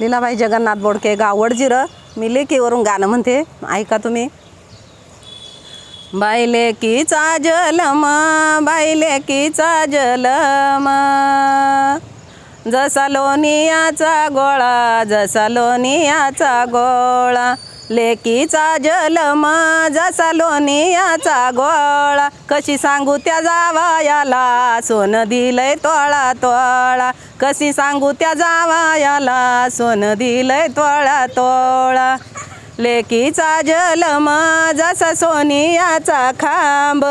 लीलाबाई जगन्नाथ बोडके गावड जिरं. मी लेकीवरून गाणं म्हणते. ऐका तुम्ही. बायले कीचा जलम बायले कीचा जलम. जसा लोनियाचा गोळा जसा लोनियाचा गोळा. लेकीचा जलम जसा लोनियाचा गोळा. कशी सांगू त्या जावायाला? सोन दिलंय तोळा तोळा कशी सांगू त्या जावायाला? सोन दिलंय तोळा तोळा लेकीचा जलम जसा सोनियाचा खांब.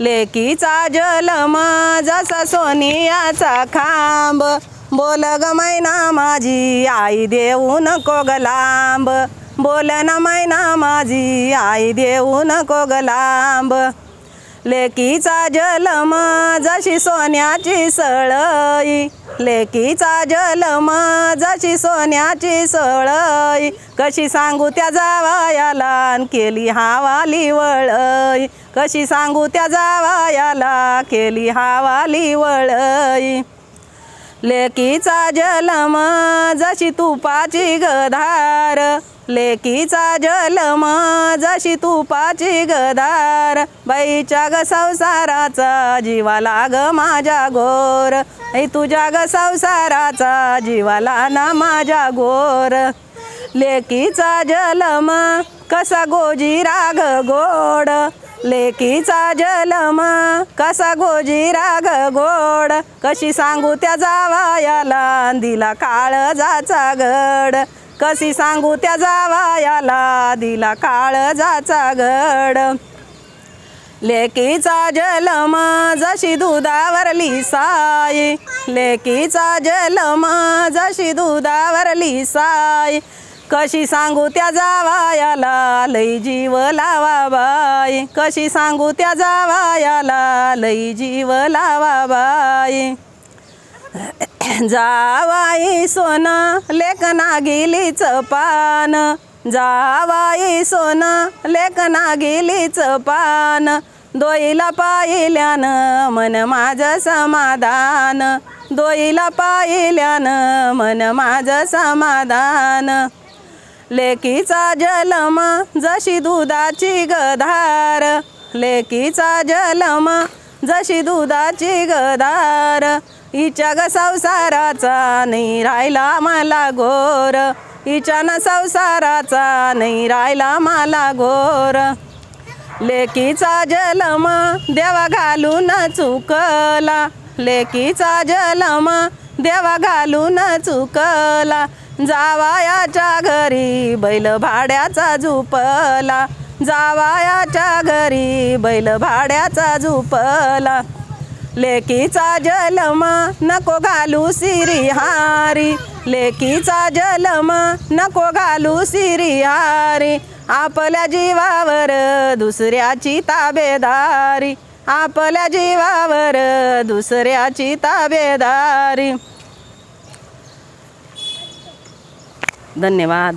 लेकीचा जलम जसा सोनियाचा खांब. बोल ग मैना माझी आई देऊ नको ग लांब. बोल ना मैना माझी आई देऊ नको गलांब. लेकीचा जलम जशी सोन्याची सळई. लेकीचा जलम जशी सोन्याची सळई. कशी सांगू त्या जावायाला केली हावाली वळई. कशी सांगू त्या जावायाला केली हावाली वळई. लेकीचा जलम जशी तुपाची गधार लेकीचा जलम जशी तुपाची गदार. बाईच्या ग संसाराचा जीवाला ग माझ्या गोर. ऐ तुझ्या ग संसाराचा जीवाला ना माझ्या गोर. लेकीचा जलम कसा गोजी राग गोड. लेकीचा जलम कसा गोजी राग गोड. कशी सांगू त्या जावायाला दिला काळजाचा गड. कशी सांगू त्या जावायाला? दिला काळजाचा गड. लेकीचा जलम जशी दुधावरली साई. लेकीचा जलम जशी दुधावरली साई. कशी सांगू त्या जावायाला? लई जीव लावा बाई. कशी सांगू त्या जावायाला? लई जीव लावा बाई. जावाई सोन लेखना गेलीच पान. जावाई सोन लेखना गेलीच पान. दोईला पाहिल्यानं मन माझं समाधान. दोईला पाहिल्यानं मन माझं समाधान. लेकीचा जलम जशी दुधाची गधार लेकीचा जलम जशी दुधाची गधार हिच्या ग संसाराचा नाही राहिला मला घोर हिच्या न संसाराचा नाही राहिला मला घोर लेकीचा जलम देवा घालून चुकला. लेकीचा जलम देवा घालून चुकला. जावायाच्या घरी बैल भाड्याचा झुपला. जावायाच्या घरी बैल भाड्याचा झुपला. लेकीचा जलम नको घालू सिरी हारी. लेकीचा जलम नको घालू सिरी हारी. आपल्या जीवावर दुसऱ्याची ताबेदारी. आपल्या जीवावर दुसऱ्याची ताबेदारी. धन्यवाद.